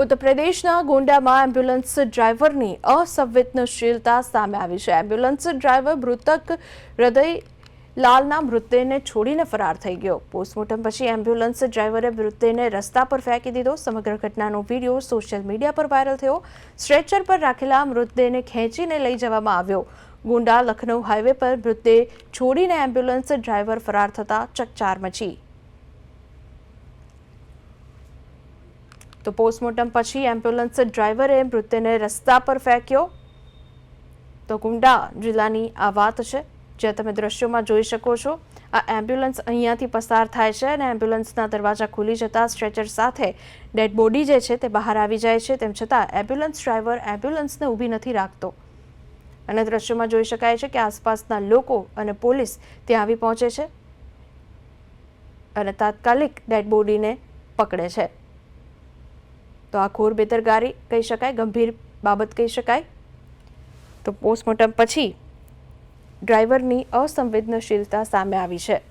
ઉત્તર પ્રદેશના ગોંડામાં એમ્બ્યુલન્સ ડ્રાઈવરની અસંવેદનશીલતા સામે આવી છે. એમ્બ્યુલન્સ ડ્રાઈવર મૃતક હૃદય લાલના મૃતદેહને છોડીને ફરાર થઈ ગયો. પોસ્ટમોર્ટમ પછી એમ્બ્યુલન્સ ડ્રાઈવરે મૃતદેહને રસ્તા પર ફેંકી દીધો. સમગ્ર ઘટનાનો વીડિયો સોશિયલ મીડિયા પર વાયરલ થયો. સ્ટ્રેચર પર રાખેલા મૃતદેહને ખેંચીને લઈ જવામાં આવ્યો. ગોંડા લખનૌ હાઈવે પર મૃતદેહ છોડીને એમ્બ્યુલન્સ ડ્રાઈવર ફરાર થતા ચકચાર મચી. તો પોસ્ટમોર્ટમ પછી એમ્બ્યુલન્સ ડ્રાઈવરે મૃતદેહને રસ્તા પર ફેંક્યો. તો ગુંડા જિલ્લાની આ વાત છે, જે તમે દ્રશ્યોમાં જોઈ શકો છો. આ એમ્બ્યુલન્સ અહીંયાથી પસાર થાય છે અને એમ્બ્યુલન્સના દરવાજા ખુલી જતાં સ્ટ્રેચર સાથે ડેડ બોડી જે છે તે બહાર આવી જાય છે. તેમ છતાં એમ્બ્યુલન્સ ડ્રાઈવર એમ્બ્યુલન્સને ઊભી નથી રાખતો. અને દ્રશ્યોમાં જોઈ શકાય છે કે આસપાસના લોકો અને પોલીસ ત્યાં આવી પહોંચે છે અને તાત્કાલિક ડેડ બોડીને પકડે છે. તો આ ઘોર બેદરકારી કહી શકાય, ગંભીર બાબત કહી શકાય. તો પોસ્ટમોર્ટમ પછી ડ્રાઈવરની અસંવેદનશીલતા સામે આવી છે.